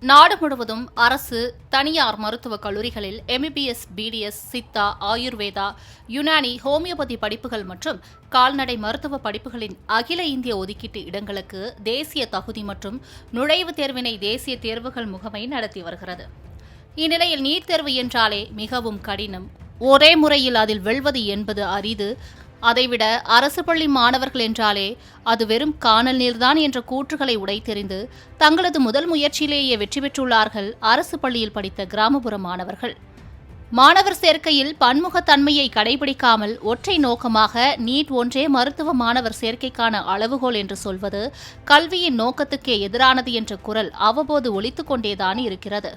நாடு முழுவதும் அரசு தனியார் மருத்துவக் கல்லூரிகளில் MBBS BDS Siddha Ayurveda Unani homeopathy படிப்புகள் மற்றும் கால்நடை மருத்துவ படிப்புகளின் அகில இந்திய ஒதுக்கீட்டு இடங்களுக்கு தேசிய தகுதி மற்றும் நுழைவுத் தேர்வினை தேசிய தேர்வுகள் முகமை நடத்தி வருகிறது. இந்நிலையில் நீட் தேர்வு என்றாலே மிகவும் கடினம். ஒரே முறையில் அதில் வெல்வது என்பது அரிது. அதைவிட அரசு பள்ளி மாணவர்கள் என்றாலே அது வெறும் காணல் நீர்தான் என்ற கூற்றுகளை உடைத்தெறிந்து தங்களது முதல் முயற்சியிலேயே வெற்றி பெற்றுள்ளார்கள் அரசு பள்ளியில் படித்த கிராமப்புற மாணவர்கள். மாணவர் சேர்க்கையில் பன்முகத்தன்மையை கடைபிடிக்காமல் ஒற்றை நோக்கமாக நீட் ஒன்றே மருத்துவ மாணவர் சேர்க்கைக்கான அளவுகோல் என்று சொல்வது கல்வியின் நோக்கத்துக்கே எதிரானது என்ற குரல் அவ்வப்போது ஒலித்துக் கொண்டேதான் இருக்கிறது.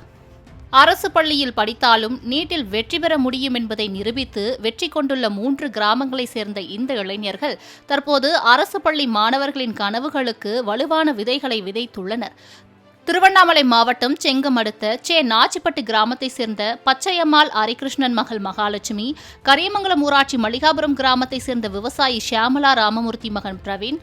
அரசு பள்ளியில் படித்தாலும் நீட்டில் வெற்றி பெற முடியும் என்பதை நிரூபித்து வெற்றி கொண்டுள்ள மூன்று கிராமங்களை சேர்ந்த இந்த இளைஞர்கள் தற்போது அரசு பள்ளி மாணவர்களின் கனவுகளுக்கு வலுவான விதைகளை விதைத்துள்ளனர். திருவண்ணாமலை மாவட்டம் செங்கம் அடுத்த சே. நாச்சிப்பட்டு கிராமத்தை சேர்ந்த பச்சையம்மாள் ஹரிகிருஷ்ணன் மகள் மகாலட்சுமி கரியமங்கலம் ஊராட்சி மல்லிகாபுரம் கிராமத்தை சேர்ந்த விவசாயி ஷியாமலா ராமமூர்த்தி மகன் பிரவீன்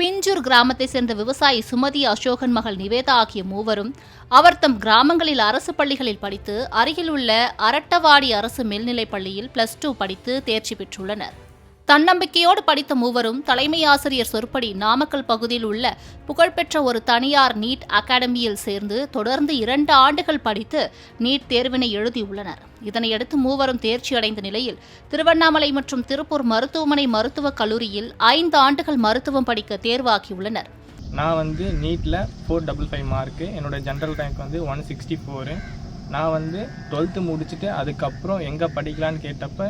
பிஞ்சூர் கிராமத்தை சேர்ந்த விவசாயி சுமதி அசோகன் மகள் நிவேதா ஆகிய மூவரும் அவர் தம் கிராமங்களில் அரசு பள்ளிகளில் படித்து அருகில் உள்ள அரட்டவாடி அரசு மேல்நிலைப் பள்ளியில் பிளஸ் டூ படித்து தேர்ச்சி பெற்றுள்ளனர். தன்னம்பிக்கையோடு படித்த மூவரும் தலைமை ஆசிரியர் சொற்படி நாமக்கல் பகுதியில் உள்ள புகழ்பெற்ற ஒரு தனியார் நீட் அகாடமியில் சேர்ந்து தொடர்ந்து இரண்டு ஆண்டுகள் படித்து நீட் தேர்வினை எழுதியுள்ளனர். இதனையடுத்து மூவரும் தேர்ச்சியடைந்த நிலையில் திருவண்ணாமலை மற்றும் திருப்பூர் மருத்துவமனை மருத்துவக் கல்லூரியில் ஐந்து ஆண்டுகள் மருத்துவம் படிக்க தேர்வாகியுள்ளனர். நான் வந்து நீட்டில் ஃபோர் டபுள் ஃபைவ் மார்க்கு என்னோடய ஜென்ரல் ரேங்க் வந்து ஒன் சிக்ஸ்டி ஃபோரு நான் வந்து டுவெல்த்து முடிச்சுட்டு அதுக்கப்புறம் எங்கே படிக்கலான்னு கேட்டப்ப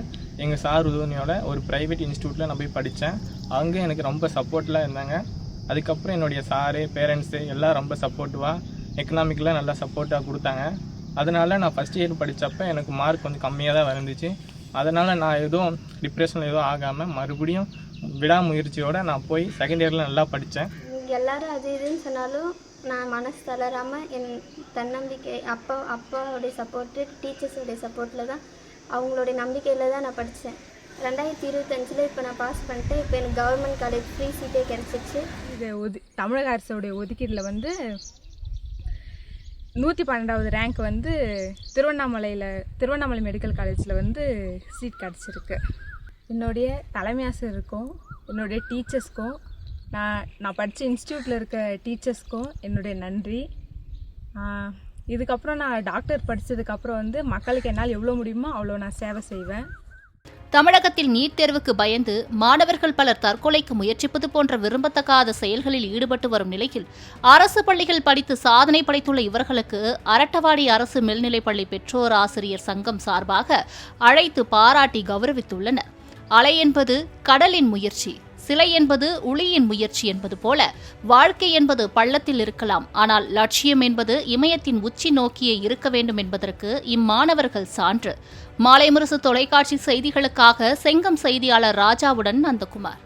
எங்கள் சார் உதவியோட ஒரு ப்ரைவேட் இன்ஸ்டியூட்டில் நான் போய் படித்தேன் அங்கே எனக்கு ரொம்ப சப்போர்ட்லாம் இருந்தாங்க. அதுக்கப்புறம் என்னுடைய சாரு பேரண்ட்ஸு எல்லாம் ரொம்ப சப்போர்ட்டிவாக எக்கனாமிக்கெலாம் நல்லா சப்போர்ட்டாக கொடுத்தாங்க. அதனால் நான் ஃபஸ்ட் இயர் படித்தப்ப எனக்கு மார்க் கொஞ்சம் கம்மியாக தான் வந்துச்சு. அதனால் நான் எதுவும் டிப்ரெஷனில் எதுவும் ஆகாமல் மறுபடியும் விடாமுயற்சியோடு நான் போய் செகண்ட் இயரில் நல்லா படித்தேன் எல்லாரும் அது இதுன்னு சொன்னாலும் நான் மனசு தளராமல் என் தன்னம்பிக்கை அப்பா அப்பாவுடைய சப்போர்ட்டு டீச்சர்ஸோடைய சப்போர்ட்டில் தான் அவங்களுடைய நம்பிக்கையில் தான் நான் படித்தேன் ரெண்டாயிரத்தி இருபத்தஞ்சில் இப்போ நான் பாஸ் பண்ணிட்டேன். இப்போ எனக்கு கவர்மெண்ட் காலேஜ் ஃப்ரீ சீட்டே கிடச்சிச்சு. இது ஒது தமிழக அரசோடைய ஒதுக்கீட்டில் வந்து நூற்றி பன்னெண்டாவது ரேங்க் வந்து திருவண்ணாமலையில் திருவண்ணாமலை மெடிக்கல் காலேஜில் வந்து சீட் கிடச்சிருக்கு. என்னுடைய தலைமை ஆசிரியருக்கும் என்னுடைய டீச்சர்ஸ்க்கும் நான் நான் படித்த இன்ஸ்டியூட்டில் இருக்க டீச்சர்ஸ்க்கும் என்னுடைய நன்றி. இதுக்கப்புறம் நான் டாக்டர் படித்ததுக்கப்புறம் வந்து மக்களுக்கு என்னால் எவ்வளோ முடியுமோ அவ்வளோ நான் சேவை செய்வேன். தமிழகத்தில் நீட் தேர்வுக்கு பயந்து மாணவர்கள் பலர் தற்கொலைக்கு முயற்சிப்பது போன்ற விரும்பத்தகாத செயல்களில் ஈடுபட்டு வரும் நிலையில் அரசு பள்ளிகள் படித்து சாதனை படைத்துள்ள இவர்களுக்கு அரட்டவாடி அரசு மேல்நிலைப்பள்ளி பெற்றோர் ஆசிரியர் சங்கம் சார்பாக அழைத்து பாராட்டி கௌரவித்துள்ளனர். அலை என்பது கடலின் முயற்சி. சிலை என்பது உளியின் முயற்சி என்பது போல வாழ்க்கை என்பது பள்ளத்தில் இருக்கலாம். ஆனால் லட்சியம் என்பது இமயத்தின் உச்சி நோக்கியே இருக்க வேண்டும் என்பதற்கு இம்மாணவர்கள் சான்று. மாலை முரசு தொலைக்காட்சி செய்திகளுக்காக செங்கம் செய்தியாளர் ராஜாவுடன் நந்தகுமார்.